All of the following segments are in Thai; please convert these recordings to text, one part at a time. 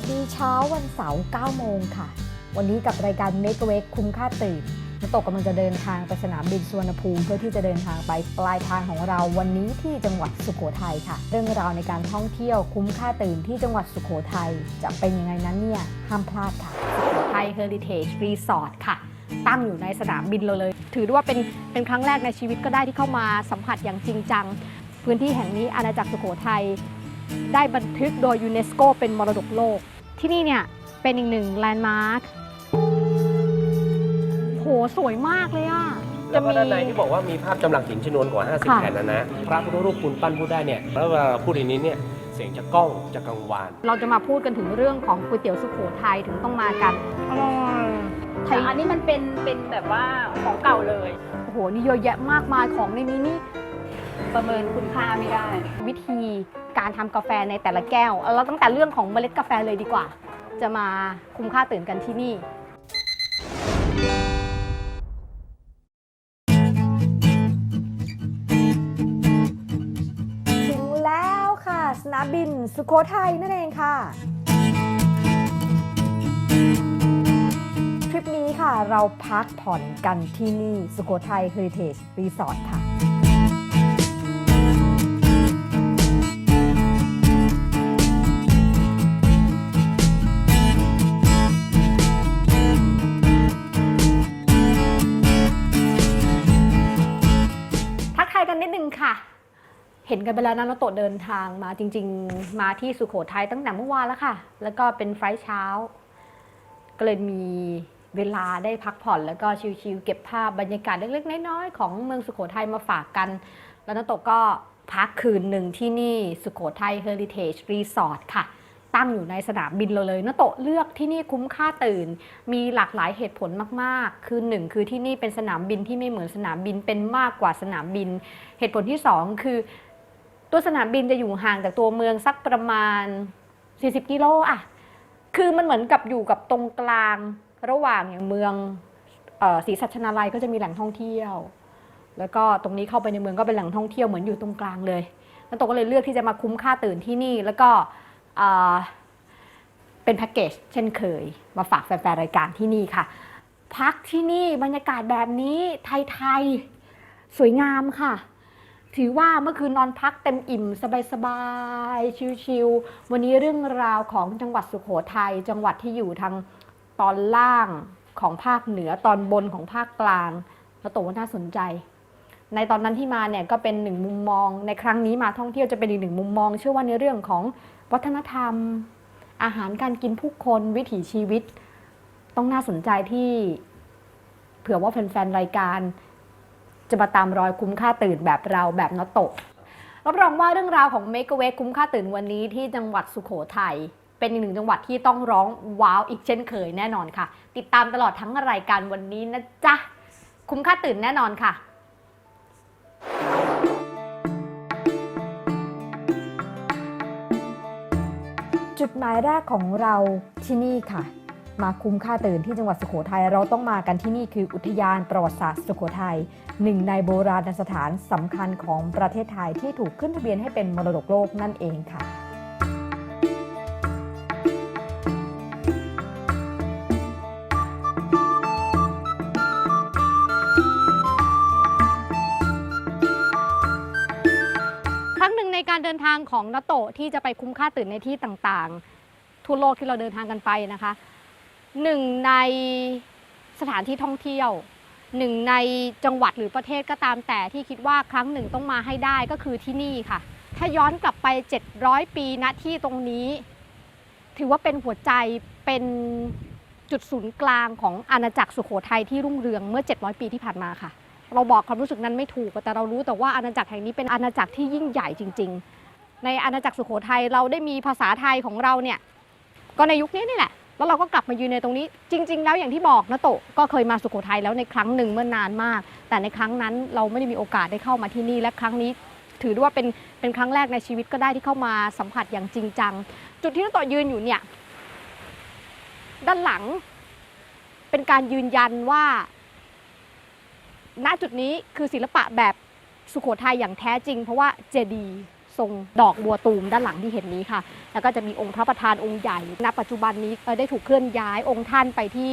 วัสดีเช้าวันเสาร์9โมงค่ะ วันนี้กับรายการ Make a w a k คุ้มค่าตื่นน้ำตกกำลังจะเดินทางไปสนามบินสุวรรณภูมิ เพื่อที่จะเดินทางไปปลายทางของเราวันนี้ที่จังหวัดสุโขทัยค่ะ เรื่องราวในการท่องเที่ยวคุ้มค่าตื่นที่จังหวัดสุโขทัยจะเป็นยังไงนั้นเนี่ย ห้ามพลาดค่ะ สุโขทัย Heritage Resort ค่ะ ตั้งอยู่ในสนามบินเราเลย ถือได้ว่าเป็นเป็นครั้งแรกในชีวิตก็ได้ที่เข้ามาสัมผัสอย่างจริงจัง พื้นที่แห่งนี้อาณาจักรสุโขทัย ได้บันทึกโดยยูเนสโกเป็นมรดกโลก ที่นี่เนี่ยเป็นอีกหนึ่งแลนด์มาร์คโหสวยมากเลยอะ แล้วก็ด้านในที่บอกว่ามีภาพจำหลักหินชนวนกว่า 50 ค่ะ แผ่นนะนะ พระพุทธรูปปูนปั้นพูดได้เนี่ย แล้วเวลาเราพูดในนี้เนี่ยเสียงจะก้องจะกังวาน เราจะมาพูดกันถึงเรื่องของก๋วยเตี๋ยวสุโขทัยถึงต้องมากันอร่อยไทแต่ยอันนี้มันเป็นเป็นแบบว่าของเก่าเลย โอ้โหนี่เยอะแยะมากมายของในนี้นี่ ประเมินคุณค่าไม่ได้ วิธีการทำกาแฟในแต่ละแก้วเอาเราตั้งแต่เรื่องของเมล็ดกาแฟเลยดีกว่า จะมาคุ้มค่าตื่นกันที่นี่ ถึงแล้วค่ะสนามบินสุโขทัยนั่นเองค่ะ ทริปนี้ค่ะเราพักผ่อนกันที่นี่ สุโขทัย Heritage Resort ค่ะ เห็นกันไปแล้วนะเราโตเดินทางมาจริง ๆ มาที่สุโขทัยตั้งแต่เมื่อวานแล้วค่ะ แล้วก็เป็นไฟล์เช้า ก็เลยมีเวลาได้พักผ่อนแล้วก็ชิลๆเก็บภาพบรรยากาศเล็กๆน้อยๆของเมืองสุโขทัยมาฝากกัน แล้วน้าโตก็พักคืนหนึ่งที่นี่สุโขทัย Heritage Resort ค่ะ ตั้งอยู่ในสนามบินเราเลยน้าโตะเลือกที่นี่คุ้มค่าตื่น มีหลากหลายเหตุผลมากๆ คือหนึ่งคือที่นี่เป็นสนามบินที่ไม่เหมือนสนามบินเป็นมากกว่าสนามบิน เหตุผลที่สองคือ ตัวสนามบินจะอยู่ห่างจากตัวเมืองสักประมาณ 40 กิโลอะคือมันเหมือนกับอยู่กับตรงกลางระหว่างอย่างเมืองศรีสัชนาลัยก็จะมีแหล่งท่องเที่ยว แล้วก็ตรงนี้เข้าไปในเมืองก็เป็นแหล่งท่องเที่ยวเหมือนอยู่ตรงกลางเลยแล้วโตก็เลยเลือกที่จะมาคุ้มค่าตื่นที่นี่ แล้วก็เป็นแพ็กเกจเช่นเคย มาฝากแฟนๆรายการที่นี่ค่ะ พักที่นี่บรรยากาศแบบนี้ไทยๆสวยงามค่ะ ถือว่าเมื่อคืนนอนพักเต็มอิ่มสบายๆ ชิลๆวันนี้เรื่องราวของจังหวัดสุโขทัย จังหวัดที่อยู่ทางตอนล่างของภาคเหนือตอนบนของภาคกลางแล้วโตว่าน่าสนใจ ในตอนนั้นที่มาเนี่ยก็เป็นหนึ่งมุมมอง ในครั้งนี้มาท่องเที่ยวจะเป็นอีกหนึ่งมุมมอง เชื่อว่าในเรื่องของวัฒนธรรม อาหารการกินผู้คนวิถีชีวิต ต้องน่าสนใจที่เผื่อว่าแฟนๆรายการ จะมาตามรอยคุ้มค่าตื่นแบบเราแบบนอตโตรับรองว่าเรื่องราวของ Make a w a y คุ้มค่าตื่นวันนี้ที่จังหวัดสุโขทัยเป็นอีกหนึ่งจังหวัดที่ต้องร้องว้าวอีกเช่นเคยแน่นอนค่ะ ติดตามตลอดทั้งรายการวันนี้นะจ๊ะ คุ้มค่าตื่นแน่นอนค่ะจุดหมายแรกของเราที่นี่ค่ะ มาคุ้มค่าตื่นที่จังหวัดสุโขทัยเราต้องมากันที่นี่คืออุทยานประวัติศาสตร์สุโขทัยหนึ่งในโบราณสถานสำคัญของประเทศไทยที่ถูกขึ้นทะเบียนให้เป็นมรดกโลกนั่นเองค่ะครั้งหนึ่งในการเดินทางของนโตที่จะไปคุ้มค่าตื่นในที่ต่างๆ ทั่วโลกที่เราเดินทางกันไปนะคะ หนึ่งในสถานที่ท่องเที่ยวหนึ่งในจังหวัดหรือประเทศก็ตามแต่ที่คิดว่าครั้งหนึ่งต้องมาให้ได้ก็คือที่นี่ค่ะ ถ้าย้อนกลับไป 700 ปีณที่ตรงนี้ ถือว่าเป็นหัวใจเป็นจุดศูนย์กลางของอาณาจักรสุโขทัยที่รุ่งเรืองเมื่อ 700 ปีที่ผ่านมาค่ะ เราบอกความรู้สึกนั้นไม่ถูกแต่เรารู้แต่ว่าอาณาจักรแห่งนี้เป็นอาณาจักรที่ยิ่งใหญ่จริง ๆ ในอาณาจักรสุโขทัยเราได้มีภาษาไทยของเราเนี่ยก็ในยุคนี้นี่แหละ แล้วเราก็กลับมายืนในตรงนี้ จริง ๆ แล้วอย่างที่บอกนะโตะก็เคยมาสุโขทัยแล้วในครั้งหนึ่งเมื่อนานมาก แต่ในครั้งนั้นเราไม่ได้มีโอกาสได้เข้ามาที่นี่และครั้งนี้ ถือได้ว่าเป็นเป็นครั้งแรกในชีวิตก็ได้ที่เข้ามาสัมผัสอย่างจริงจังจุดที่น้าโตะยืนอยู่เนี่ยด้านหลัง เป็นการยืนยันว่า ณจุดนี้คือศิลปะแบบสุโขทัยอย่างแท้จริง เพราะว่าเจดีย์ ทรงดอกบัวตูมด้านหลังที่เห็นนี้ค่ะ แล้วก็จะมีองค์พระประธานองค์ใหญ่ณปัจจุบันนี้ได้ถูกเคลื่อนย้ายองค์ท่านไปที่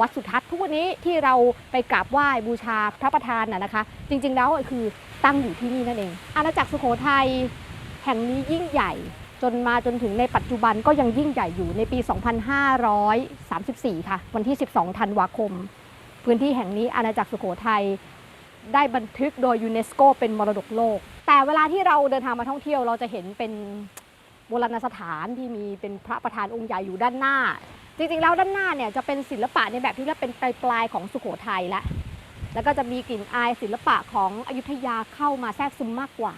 วัดสุทัศน์ทุกวันนี้ที่เราไปกราบไหว้บูชาพระประธานน่ะนะคะ จริง ๆ แล้วคือตั้งอยู่ที่นี่นั่นเอง อาณาจักรสุโขทัยแห่งนี้ยิ่งใหญ่จนมาจนถึงในปัจจุบันก็ยังยิ่งใหญ่อยู่ในปี 2534 ค่ะ วันที่ 12 ธันวาคม พื้นที่แห่งนี้อาณาจักรสุโขทัยได้บันทึกโดยยูเนสโกเป็นมรดกโลก แต่เวลาที่เราเดินทางมาท่องเที่ยวเราจะเห็นเป็นโบราณสถานที่มีเป็นพระประธานองค์ใหญ่อยู่ด้านหน้า จริงๆแล้วด้านหน้าเนี่ยจะเป็นศิลปะในแบบที่เรียกเป็นปลายปลายๆของสุโขทัยละแล้วก็จะมีกลิ่นอายศิลปะของอยุธยาเข้ามาแทรกซึมมากกว่า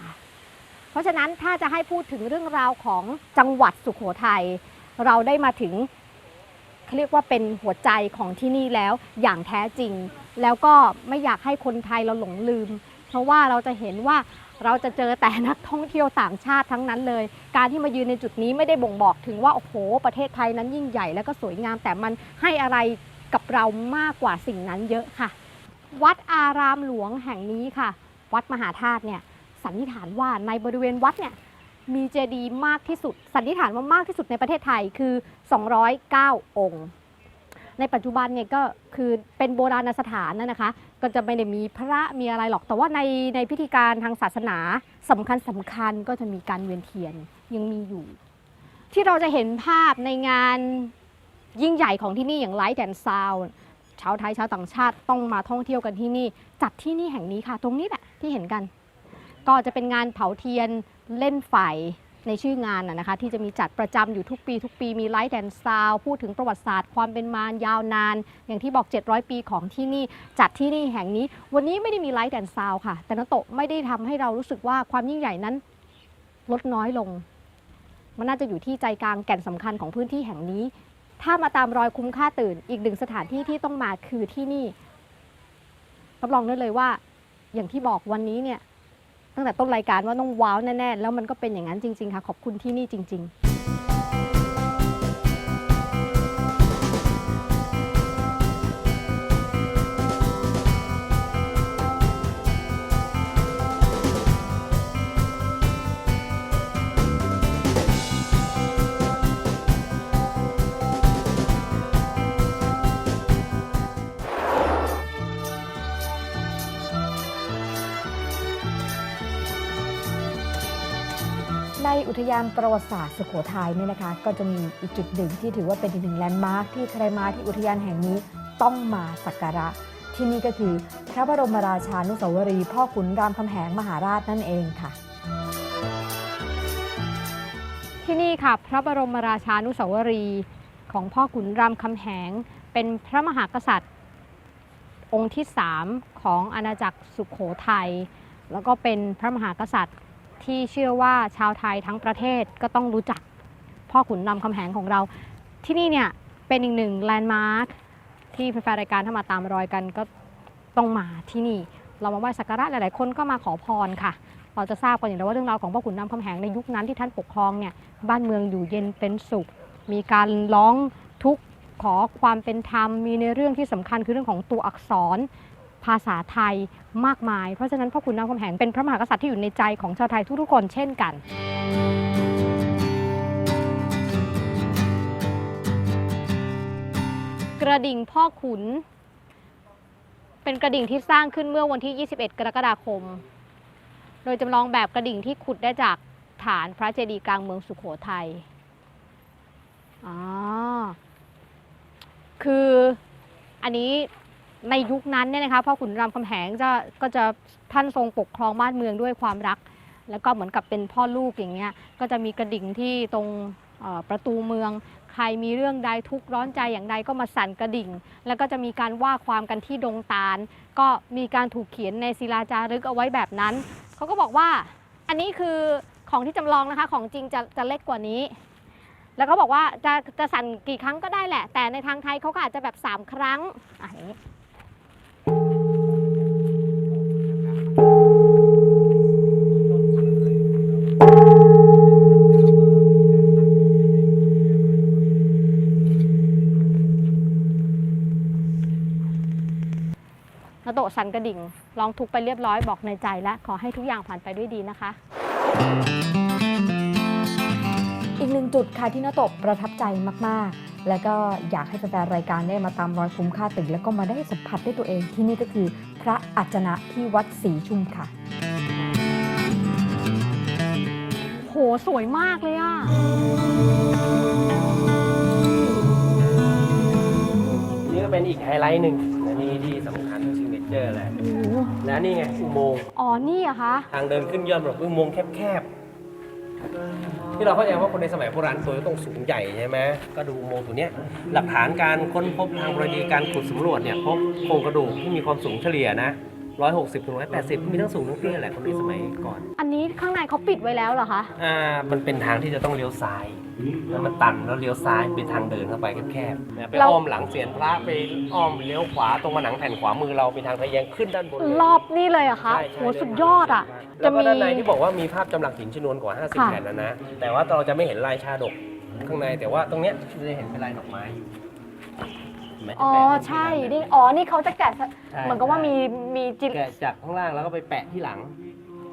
เพราะฉะนั้นถ้าจะให้พูดถึงเรื่องราวของจังหวัดสุโขทัยเราได้มาถึงเขาเรียกว่าเป็นหัวใจของที่นี่แล้วอย่างแท้จริง แล้วก็ไม่อยากให้คนไทยเราหลงลืม เพราะว่าเราจะเห็นว่า เราจะเจอแต่นักท่องเที่ยวต่างชาติทั้งนั้นเลย การที่มายืนในจุดนี้ไม่ได้บ่งบอกถึงว่าโอ้โห ประเทศไทยนั้นยิ่งใหญ่และก็สวยงาม แต่มันให้อะไรกับเรามากกว่าสิ่งนั้นเยอะค่ะ วัดอารามหลวงแห่งนี้ค่ะ วัดมหาธาตุเนี่ยสันนิษฐานว่าในบริเวณวัดเนี่ยมีเจดีย์มากที่สุด สันนิษฐานว่ามากที่สุดในประเทศไทยคือ 209 องค์ ในปัจจุบันเนี่ยก็คือเป็นโบราณสถานนะนะคะ ก็จะไม่ได้มีพระมีอะไรหรอก แต่ว่าในในพิธีการทางศาสนาสำคัญสำคัญก็จะมีการเวียนเทียนยังมีอยู่ ที่เราจะเห็นภาพในงานยิ่งใหญ่ของที่นี่อย่างไลท์แอนซาวชาวไทยชาวต่างชาติต้องมาท่องเที่ยวกันที่นี่ จัดที่นี่แห่งนี้ค่ะ ตรงนี้แหละที่เห็นกัน ก็จะเป็นงานเผาเทียนเล่นไฟ ในชื่องานนะคะที่จะมีจัดประจำอยู่ทุกปี ทุกปีมีไลท์แอนซาวพูดถึงประวัติศาสตร์ความเป็นมายาวนาน อย่างที่บอก 700 ปีของที่นี่ จัดที่นี่แห่งนี้ วันนี้ไม่ได้มีไลท์แอนซาวค่ะ แต่นโตะไม่ได้ทำให้เรารู้สึกว่าความยิ่งใหญ่นั้นลดน้อยลง มันน่าจะอยู่ที่ใจกลางแก่นสำคัญของพื้นที่แห่งนี้ ถ้ามาตามรอยคุ้มค่าตื่น อีกหนึ่งสถานที่ที่ต้องมาคือที่นี่รับรองได้เลยว่าอย่างที่บอกวันนี้เนี่ย ตั้งแต่ต้นรายการว่าต้องว้าวแน่ๆแล้วมันก็เป็นอย่างนั้นจริง ๆ ค่ะ ขอบคุณที่นี่จริง ๆ อุทยานประวัติศาสตร์สุโขทัยเนี่ยนะคะ ก็จะมีอีกจุดหนึ่งที่ถือว่าเป็นอีกหนึ่งแลนด์มาร์คที่ใครมาที่อุทยานแห่งนี้ต้องมาสักการะ ที่นี่ก็คือพระบรมราชานุสาวรีย์พ่อขุนรามคำแหงมหาราชนั่นเองค่ะ ที่นี่ค่ะ พระบรมราชานุสาวรีย์ของพ่อขุนรามคำแหง เป็นพระมหากษัตริย์ องค์ที่ 3 ของอาณาจักรสุขโขทัยแล้วก็เป็นพระมหากษัตริย์ ที่เชื่อว่าชาวไทยทั้งประเทศก็ต้องรู้จักพ่อขุนรามคำแหงของเรา ที่นี่เนี่ยเป็นอีกหนึ่งแลนด์มาร์คที่แฟนรายการถ้ามาตามรอยกันก็ต้องมาที่นี่ เรามาไหว้สักการะหลายๆ คนก็มาขอพรค่ะ เราจะทราบกันอยู่แล้วว่าเรื่องราวของพ่อขุนรามคำแหงในยุคนั้นที่ท่านปกครองเนี่ยบ้านเมืองอยู่เย็นเป็นสุข มีการร้องทุกข์ขอความเป็นธรรมมีในเรื่องที่สำคัญคือเรื่องของตัวอักษร ภาษาไทยมากมาย เพราะฉะนั้นพ่อขุนรามคำแหงเป็นพระมหากษัตริย์ที่อยู่ในใจของชาวไทยทุกๆคนเช่นกัน กระดิ่งพ่อขุน เป็นกระดิ่งที่สร้างขึ้นเมื่อวันที่ 21 กรกฎาคม โดยจำลองแบบกระดิ่งที่ขุดได้จากฐานพระเจดีย์กลางเมืองสุขโขทัยอ๋อคืออันนี้ ในยุคนั้นเนี่ยนะคะพ่อขุนรามคำแหงจะก็จะท่านทรงปกครองบ้านเมืองด้วยความรัก แล้วก็เหมือนกับเป็นพ่อลูกอย่างเงี้ยก็จะมีกระดิ่งที่ตรงประตูเมือง ใครมีเรื่องใดทุกข์ร้อนใจอย่างใดก็มาสั่นกระดิ่ง แล้วก็จะมีการว่าความกันที่ดงตาล ก็มีการถูกเขียนในศิลาจารึกเอาไว้แบบนั้นเขาก็บอกว่าอันนี้คือของที่จำลองนะคะของจริงจะจะเล็กกว่านี้ แล้วก็บอกว่าจะจะสั่นกี่ครั้งก็ได้แหละ แต่ในทางไทยเขาก็อาจจะแบบ 3 ครั้งอะอย่างนี้ นาโตะสันกระดิ่งร้องทุกไปเรียบร้อยบอกในใจแล้วขอให้ทุกอย่างผ่านไปด้วยดีนะคะ อีกหนึ่งจุดค่ะที่นาโตะประทับใจมากๆ แล้วก็อยากให้แฟนๆรายการได้มาตามรอยคุ้มค่าตึกแล้วก็มาได้สัมผัสด้วยตัวเองที่นี่ก็คือ พระอัจจนะที่วัดศรีชุมค่ะ โหสวยมากเลยอะ นี่ก็เป็นอีกไฮไลท์หนึ่งและนี่ที่สำคัญซิงเกิลเจอร์แหละโอ้โหและนี่ไงอุโมงค์อ๋อนี่เหรอะคะ ทางเดินขึ้นยอดแบบอุโมงค์แคบๆ ที่เราเข้าใจว่าคนในสมัยโบราณตัวจะต้องสูงใหญ่ใช่ไหมก็ดูอุโมงค์ตัวเนี้ยหลักฐานการค้นพบทางบรณีการขุดสำรวจเนี่ยพบโครงกระดูกที่มีความสูงเฉลี่ยนะ160ถึง180มีทั้งสูงทั้งเตี้ยแหละคนในสมัยก่อน อันนี้ข้างในเขาปิดไว้แล้วเหรอคะ อ่า มันเป็นทางที่จะต้องเลี้ยวซ้าย แล้วมันตันแล้วเลี้ยวซ้ายเป็นทางเดินเข้าไปแคบๆนะไปเรา อ้อมหลังเสียนพระไปอ้อมเลี้ยวขวาตรงมาหนังแผ่นขวามือเราเป็นทางทะแยงขึ้นด้านบนเลยรอบนี่เลยเหรอะคะใช่ใช่โหสุดยอดอะแล้จะวก็มีด้านในที่บอกว่ามีภาพจำหลักหินชนวนกว่า 50 ค่ะ แผ่นนะนะ แต่ว่าเราจะไม่เห็นลายชาดกข้างในแต่ว่าตรงเนี้ยเราจะเห็นเป็นลายดอกไม้อยู่เห็นไหมอ๋อแปะไว้ที่ใช่ด้านในนี่อ๋อนี่เขาจะแกะสะใช่เหมือนกับว่ามีมีจิแกะจากข้างล่างแล้วก็ไปแปะที่หลัง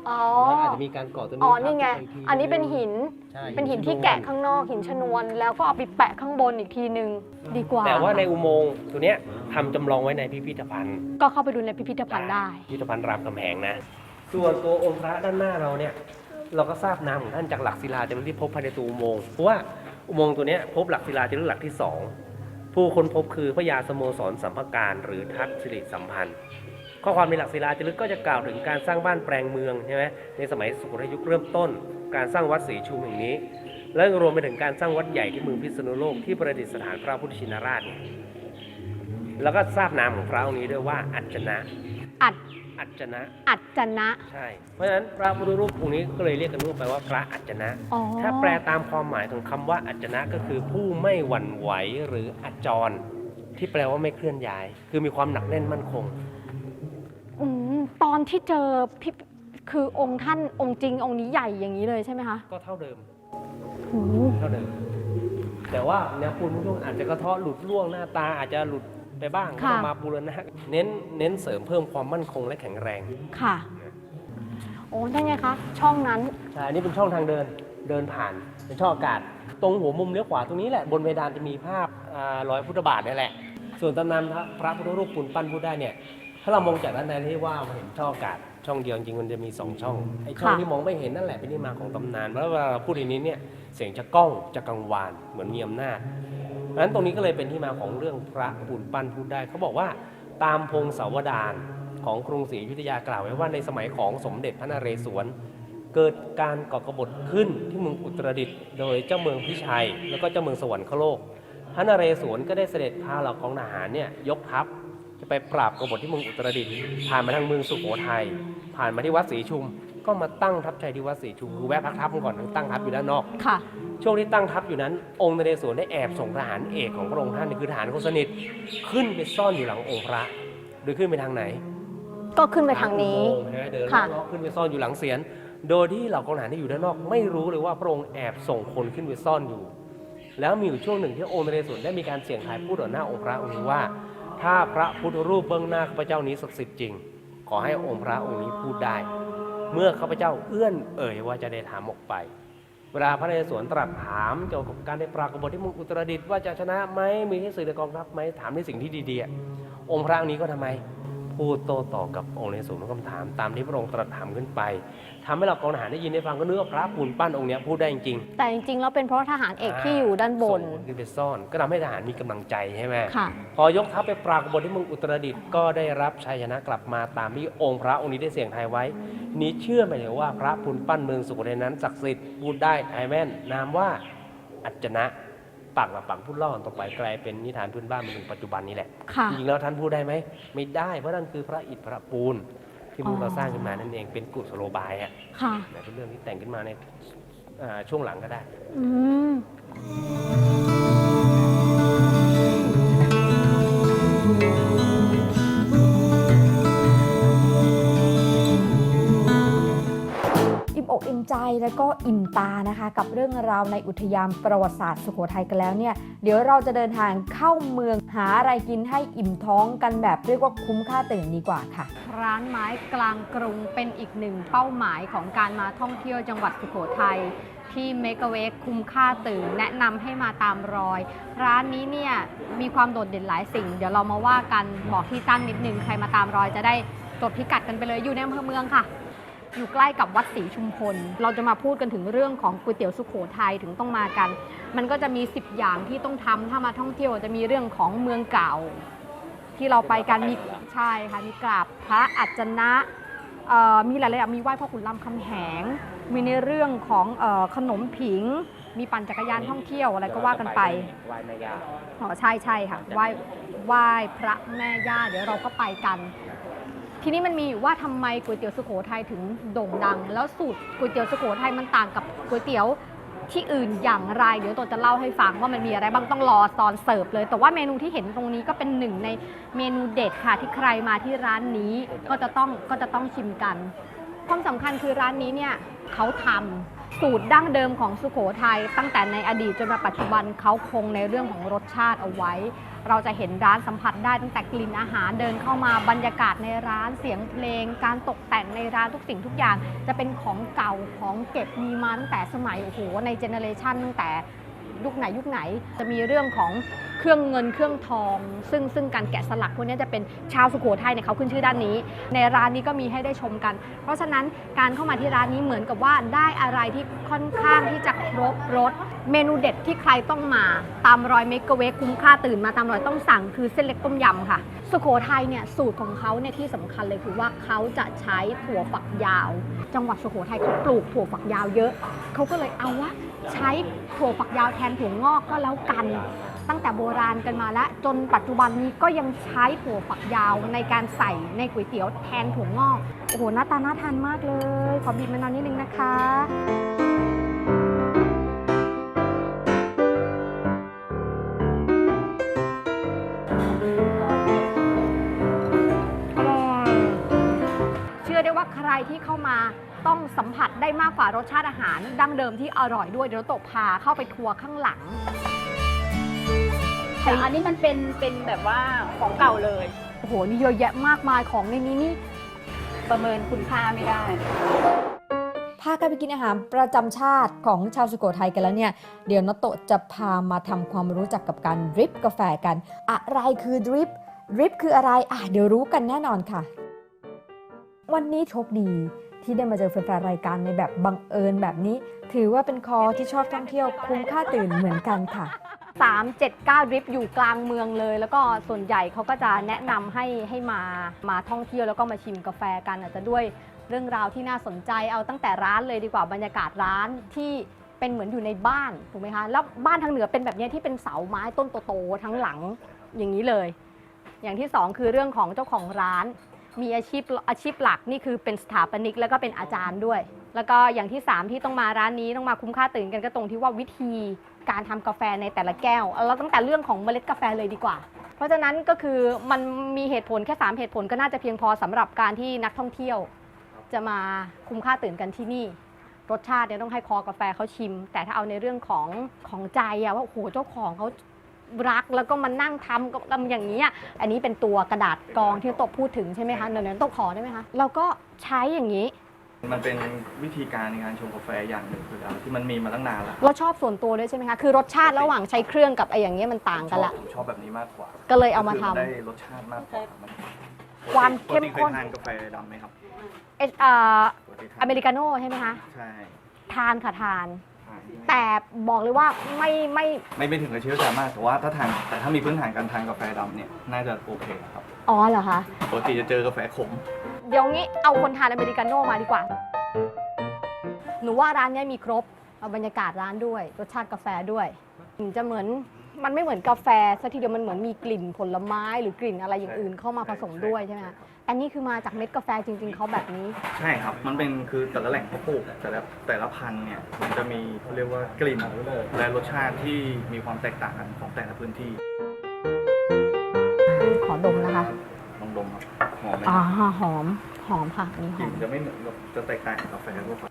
อ๋อ แล้วอาจจะมีการก่อตัวนี้อ๋อนี่ไงทับกทีอันนี้เป็นหิน ใช่เป็นหินที่แกะข้างนอกหินชนวน แล้วก็เอาไปแปะข้างบนอีกทีนึง ดีกว่า แต่ว่าในอุโมงค์ตัวเนี้ยทำจำลองไว้ในพิพิธภัณฑ์ก็เข้าไปดูในพิพิธภัณฑ์ได้ พิพิธภัณฑ์รามคำแหงนะ ส่วนตัวองค์พระด้านหน้าเราเนี่ย เราก็ทราบนามของท่านจากหลักศิลาจารึกที่พบภายในตัวอุโมงค์เพราะว่าอุโมงค์ตัวเนี้ยพบหลักศิลาจารึกหลักที่สองผู้ค้นพบคือพระยาสโมสรสัมภการหรือทัศสิริสัมพันธ์ ข้อความในหลักศิลาจารึกก็จะกล่าวถึงการสร้างบ้านแปลงเมืองใช่ไหมในสมัยสุโขทัยยุคเริ่มต้น การสร้างวัดศรีชุมแห่งนี้ และรวมไปถึงการสร้างวัดใหญ่ที่เมืองพิษณุโลกที่ประดิษฐานพระพุทธชินราชเนี่ยแล้วก็ทราบนามของพระองค์นี้ด้วยว่าอัจจนะ อัดอัจจนะ อัดจนะ ใช่ เพราะฉะนั้นพระพุทธรูปองค์นี้ก็เลยเรียกกันทั่วไปว่าพระอัจจนะ อ๋อ ถ้าแปลตามความหมายของคำว่าอัจจนะก็คือผู้ไม่หวั่นไหวหรืออัจจร ที่แปลว่าไม่เคลื่อนย้าย คือมีความหนักแน่นมั่นคง อืมตอนที่เจอพี่คือองค์ท่านองค์จริงองค์นี้ใหญ่อย่างนี้เลยใช่ไหมคะก็เท่าเดิมโอ้โหเท่าเดิม แต่ว่าแนวปูนช่วงอาจจะกระเทาะหลุดร่วงหน้าตาอาจจะหลุดไปบ้างก็ต้องมาบูรณะเน้นเน้นเสริมเพิ่มความมั่นคงและแข็งแรง ค่ะ โอ้ได้ไงคะ ช่องนั้น ใช่อันนี้เป็นช่องทางเดินเดินผ่านเป็นช่องอากาศ ตรงหัวมุมเลี้ยวขวาตรงนี้แหละบนเพดานจะมีภาพอ่ารอยพุทธบาทนี่แหละ ส่วนตำนานพระพระพุทธรูปปูนปั้นพูดได้เนี่ยถ้าเรามองจากด้านในที่ว่ามันเห็นช่องอากาศช่องเดียวจริงๆมันจะมีสองช่องไอ้ช่องค่ะ ที่มองไม่เห็นนั่นแหละเป็นที่มาของตำนานเพราะเวลาเราพูดในนี้เนี่ยเสียงจะก้องจะกังวานเหมือนมีอำนาจเพราะฉะนั้นตรงนี้ก็เลยเป็นที่มาของเรื่องพระปูนปั้นพูดได้เขาบอกว่าตามพงศาวดารของกรุงศรีอยุธยากล่าวไว้ว่าในสมัยของสมเด็จพระนเรศวร เกิดการก่อกบฏขึ้นที่เมืองอุตรดิตถ์โดยเจ้าเมืองพิชัย แล้วก็เจ้าเมืองสวรรคโลก พระนเรศวรก็ได้เสด็จพาเหล่ากองทหารเนี่ยยกทัพ จะไปปราบกบฏที่เมืองอุตรดิตถ์ผ่านมาทางเมืองสุโขทัยผ่านมาที่วัดศรีชุม ก็มาตั้งทัพชัยที่วัดศรีชุมคือแวะพักทัพกันก่อนตั้งทัพอยู่ด้านนอก ค่ะ ช่วงที่ตั้งทัพอยู่นั้น องค์นเรศวรได้แอบส่งทหารเอกของพระองค์ท่านคือทหารคนสนิทขึ้นไปซ่อนอยู่หลังองค์พระ โดยขึ้นไปทางไหนก็ขึ้นไปทางนี้อุโมงค์ใช่ไหมเดินค่ะเลาะๆขึ้นไปซ่อนอยู่หลังเสียน โดยที่เหล่ากองทหารที่อยู่ด้านนอก ไม่รู้เลยว่าพระองค์แอบส่งคนขึ้นไปซ่อนอยู่ แล้วมีอยู่ช่วงหนึ่งที่องค์นเรศวรได้มีการเสี่ยงทายพูดต่อหน้าองค์พระองค์นี้ว่า ถ้าพระพุทธรูปเบื้องหน้าข้าพเจ้านี้ศักดิ์สิทธิ์จริง ขอให้องค์พระองค์นี้พูดได้ เมื่อข้าพเจ้าเอื้อนเอ่ยว่าจะได้ถามออกไป เวลาพระนเรศวรตรัสถามเกี่ยวกับการได้ปรากฏที่มุงอุตรดิตถ์ว่าจะชนะไหมมีที่สื่อในกองทัพไหมถามในสิ่งที่ดีๆองค์พระองค์นี้ก็ทำไม พูดโต้ตอบกับองค์นเรศวรทุกคำถาม ตามที่พระองค์ตรัสถามขึ้นไปทำให้เรากองทหารได้ยินได้ฟังก็นึกว่าพระปูนปั้นองค์เนี้ยพูดได้จริงแต่จริงๆแล้วเป็นเพราะทหารๆเอกที่อยู่ด้านบนส่งขึ้นไปซ่อน ก็ทำให้ทหารมีกำลังใจใช่ไหมค่ะพอยกทัพไปปรากฏที่เมืองอุตรดิตถ์ก็ได้รับชัยชนะกลับมาตามที่องค์พระองค์นี้ได้เสี่ยงทายไว้ นี้เชื่อไหมเลยว่าพระพุนปั้นเมืองสุโขทัยนั้นศักดิ์สิทธิ์พูดได้ทายแม่นนามว่าอัจจนะ ปากกับปากพูดเล่ากันต่อไปกลายเป็นนิทานพื้นบ้านมาถึงปัจจุบันนี้แหละค่ะจริงๆแล้วท่านพูดได้ไหมไม่ได้เพราะนั่นคือพระอิฐพระปูนที่พวกอ๋อเราสร้างขึ้นมานั่นเองเป็นกุศโลบายอะค่ะแต่เป็นเรื่องที่แต่งขึ้นมาในอ่าช่วงหลังก็ได้ อื ตานะคะ กับเรื่องราวในอุทยานประวัติศาสตร์สุโขทัยกันแล้วเนี่ย เดี๋ยวเราจะเดินทางเข้าเมืองหาอะไรกินให้อิ่มท้องกันแบบเรียกว่าคุ้มค่าตื่นดีกว่าค่ะ ร้านไม้กลางกรุงเป็นอีกหนึ่งเป้าหมายของการมาท่องเที่ยวจังหวัดสุโขทัยที่ Make a w a k คุ้มค่าตื่น แนะนำให้มาตามรอย ร้านนี้เนี่ยมีความโดดเด่นหลายสิ่ง เดี๋ยวเรามาว่ากันบอกที่ตั้งนิดนึงใครมาตามรอยจะได้จดพิกัดกันไปเลยอยู่ในอำเภอเมืองค่ะ อยู่ใกล้กับวัดศรีชุมพล เราจะมาพูดกันถึงเรื่องของก๋วยเตี๋ยวสุโขทัยถึงต้องมากัน มันก็จะมี 10 อย่างที่ต้องทำถ้ามาท่องเที่ยวจะมีเรื่องของเมืองเก่า ที่เราไปกันมีใช่ค่ะมีกราบพระอัจจนะเอ่อมีหลายๆอย่างมีไหว้พ่อขุนรามคำแหง มีในเรื่องของเออขนมผิง มีปั่นจักรยานท่องเที่ยวอะไรก็ว่ากันไปไหว้แม่ย่าอ๋อใช่ใช่ค่ะไหว้ไหว้พระแม่ย่าเดี๋ยวเราก็ไปกัน ทีนี้มันมีอยู่ว่าทำไมก๋วยเตี๋ยวสุโขทัยถึงโด่งดัง แล้วสูตรก๋วยเตี๋ยวสุโขทัยมันต่างกับก๋วยเตี๋ยวที่อื่นอย่างไร เดี๋ยวตัวจะเล่าให้ฟังว่ามันมีอะไรบ้างต้องรอตอนเสิร์ฟเลย แต่ว่าเมนูที่เห็นตรงนี้ก็เป็นหนึ่งในเมนูเด็ดค่ะที่ใครมาที่ร้านนี้ก็จะต้องก็จะต้องชิมกัน ความสำคัญคือร้านนี้เนี่ยเขาทำ สูตรดั้งเดิมของสุโขทัยตั้งแต่ในอดีตจนมาปัจจุบันเขาคงในเรื่องของรสชาติเอาไว้ เราจะเห็นร้านสัมผัสได้ตั้งแต่กลิ่นอาหารเดินเข้ามาบรรยากาศในร้านเสียงเพลง การตกแต่งในร้านทุกสิ่งทุกอย่าง จะเป็นของเก่าของเก็บมีมาตั้งแต่สมัยโอ้โหในเจเนอเรชันตั้งแต่ ยุคไหนยุคไหน จะมีเรื่องของเครื่องเงินเครื่องทอง ซึ่งซึ่งการแกะสลักพวกนี้จะเป็นชาวสุโขทัยเนี่ยเขาขึ้นชื่อด้านนี้ ในร้านนี้ก็มีให้ได้ชมกัน เพราะฉะนั้นการเข้ามาที่ร้านนี้เหมือนกับว่าได้อะไรที่ค่อนข้างที่จะครบรสเมนูเด็ดที่ใครต้องมา ตามรอยเมกะเวกคุ้มค่าตื่นมาตามรอยต้องสั่งคือเส้นเล็กต้มยำค่ะ สุโขทัยเนี่ยสูตรของเขาเนี่ยที่สำคัญเลยคือว่าเขาจะใช้ถั่วฝักยาว จังหวัดสุโขทัยเขาปลูกถั่วฝักยาวเยอะเขาก็เลยเอาวะ ใช้ถั่วฝักยาวแทนถั่วงอกก็แล้วกัน ตั้งแต่โบราณกันมาแล้ว จนปัจจุบันนี้ก็ยังใช้ถั่วฝักยาวในการใส่ในก๋วยเตี๋ยวแทนถั่วงอก โอ้โหหน้าตาน่าทานมากเลย ขอบีบมะนาวนิดนึงนะคะเชื่อได้ว่าใครที่เข้ามา ต้องสัมผัสได้มากกว่ารสชาติอาหารดั้งเดิมที่อร่อยด้วยเดี๋ยวโตะพาเข้าไปทัวร์ข้างหลัง แต่อันนี้มันเป็นเป็นแบบว่าของเก่าเลย โอ้โห นี่เยอะแยะมากมายของในนี้นี่ประเมินคุณค่าไม่ได้ พากันไปกินอาหารประจำชาติของชาวสุโขทัยกันแล้วเนี่ย เดี๋ยวนโตะจะพามาทำความรู้จักกับการดริปกาแฟกัน อะไรคือดริปดริปคืออะไรอะเดี๋ยวรู้กันแน่นอนค่ะ วันนี้โชคดี ที่ได้มาเจอแฟนๆรายการในแบบบังเอิญแบบนี้ ถือว่าเป็นคอที่ชอบท่องเที่ยวคุ้มค่าตื่นเหมือนกันค่ะ 379ดริปอยู่กลางเมืองเลย แล้วก็ส่วนใหญ่เขาก็จะแนะนำให้ให้มามาท่องเที่ยวแล้วก็มาชิมกาแฟกันอาจจะด้วยเรื่องราวที่น่าสนใจเอาตั้งแต่ร้านเลยดีกว่าบรรยากาศร้านที่เป็นเหมือนอยู่ในบ้านถูกไหมคะแล้วบ้านทางเหนือเป็นแบบนี้ที่เป็นเสาไม้ต้นโตๆทั้งหลังอย่างนี้เลย อย่างที่สองคือเรื่องของเจ้าของร้าน มีอาชีพอาชีพหลักนี่คือเป็นสถาปนิกแล้วก็เป็นอาจารย์ด้วย แล้วก็อย่างที่ 3 ที่ต้องมาร้านนี้ต้องมาคุ้มค่าตื่นกันก็ตรงที่ว่าวิธีการทำกาแฟในแต่ละแก้วเราตั้งแต่เรื่องของเมล็ดกาแฟเลยดีกว่า เพราะฉะนั้นก็คือมันมีเหตุผลแค่ 3 เหตุผลก็น่าจะเพียงพอสำหรับการที่นักท่องเที่ยว จะมาคุ้มค่าตื่นกันที่นี่ รสชาติเนี่ยต้องให้คอกาแฟเขาชิม แต่ถ้าเอาในเรื่องของของใจอะว่าโอ้โหเจ้าของเขา รักแล้วก็มานั่งทำก็ทำอย่างนี้อะอันนี้เป็นตัวกระดาษกรองที่โตะพูดถึงใช่ไหมคะเดี๋ยวนั้นโตะขอได้ไหมคะเราก็ใช้อย่างนี้ มันเป็นวิธีการในการชงกาแฟอย่างหนึ่งคือแล้วที่มันมีมาตั้งนานแล้วเราชอบส่วนตัวด้วยใช่ไหมคะ คือรสชาติระหว่างใช้เครื่องกับไอ้อย่างเงี้ยมันต่างกันละผมชอบแบบนี้มากกว่าก็เลยเอามาทำ คืได้รสชาติมากกว่ามันความเข้มข้น ปกติเคยทานกาแฟดำไหมครับเอสเอ่อปกติทานอเมริกาโน่ใช่ไหมคะ ใช่ ทานค่ะทานทานใช่ไหม แต่บอกเลยว่าไม่ไม่ไม่เป็นถึงกับเชี่ยวชาญมากแต่ว่าถ้าทานแต่ถ้ามีพื้นฐานการทานกาแฟดำเนี่ยน่าจะโอเคครับอ๋อเหรอคะปกติจะเจอกาแฟขม เดี๋ยวงี้เอาคนทานอเมริกาโน่มาดีกว่า หนูว่าร้านเนี้ยมีครบเอาบรรยากาศร้านด้วย รสชาติกาแฟด้วยอืมจะเหมือน มันไม่เหมือนกาแฟสักทีเดียวมันเหมือนมีกลิ่นผลไม้หรือกลิ่นอะไรอย่างอื่นเข้ามาผสมด้วยใช่ไหมคะอันนี้คือมาจากเม็ดกาแฟจริง ๆเขาแบบนี้ ใช่ครับ มันเป็นคือแต่ละแหล่งเขาปลูกแต่ละแต่ละพันธุ์เนี่ยมันจะมีเขาเรียกว่ากลิ่นและรสชาติที่มีความแตกต่างกันของแต่ละพื้นที่ขอดมนะคะลองดมครับหอมไหมอ่าหอมหอมค่ะอันนี่หกลิ่อนมจะไม่เหมือนกับจะแตกต่างกับกาแฟทั่วไป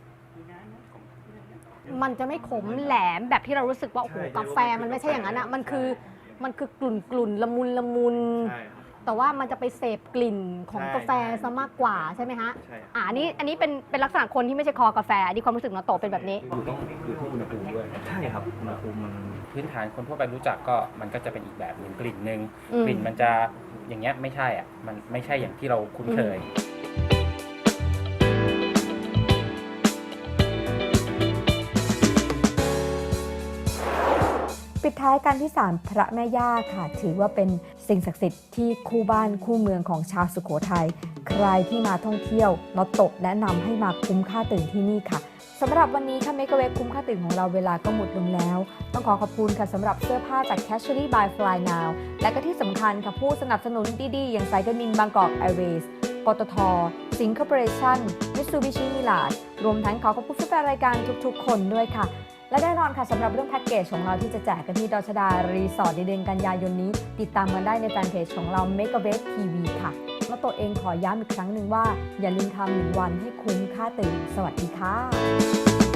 มันจะไม่ขมแหลมแบบที่เรารู้สึกว่าโอ้โหใช่กาแฟมันไม่ใช่อย่างนั้นอะมันคือมันคือกลุ่นกลุ่นๆละมุนละมุน ใช่ครับตแต่ว่ามันจะไปเสพกลิ่นของใช่กาแฟซะมากกว่าใช่ไหมฮะใช่ครับ อ่าอันนี้อันนี้เป็นเป็นลักษณะคนที่ไม่ใช่คอกาแฟอันนี้ความรู้สึกนาโตะเป็นแบบนี้ อยู่ต้องอยู่ที่อุณหภูมิด้วยใช่ครับอุณหภูมิมันพื้นฐานคนทั่วไปรู้จักก็มันก็จะเป็นอีกแบบหนึ่งกลิ่นหนึ่งอืม กลิ่นมันจะอย่างเงี้ยไม่ใช่อะมันไม่ใช่อย่างที่เราคุ้นเคย ปิดท้ายกันที่ศาลพระแม่ย่าค่ะ ถือว่าเป็นสิ่งศักดิ์สิทธิ์ที่คู่บ้านคู่เมืองของชาวสุโขทัย ใครที่มาท่องเที่ยวน็อตโตแนะนำให้มาคุ้มค่าตื่นที่นี่ค่ะสำหรับวันนี้ค่ะเมกะเวฟคุ้มค่าตื่นของเราเวลาก็หมดลงแล้ว ต้องขอขอบคุณค่ะสำหรับเสื้อผ้าจาก Casually by Fly Now และก็ที่สำคัญค่ะผู้สนับสนุนดีๆ อย่างสายการบินบางกอกแอร์เวย์ปตทสิงคโปร์เรชั่นมิตซูบิชิมิลาดรวมทั้งขอขอบคุณแฟนรายการทุกๆ คนด้วยค่ะ และแน่นอนค่ะสำหรับเรื่องแพ็กเกจของเราที่จะแจกกันที่ดอชดารีสอร์ทในเดือนกันยายนนี้ ติดตามกันได้ในแฟนเพจของเรา m e g a b a s TV ค่ะ แล้วตัวเองขอย้ำอีกครั้งหนึ่งว่า อย่าลืมทำหนึ่งวันให้คุ้มค่าตื่น สวัสดีค่ะ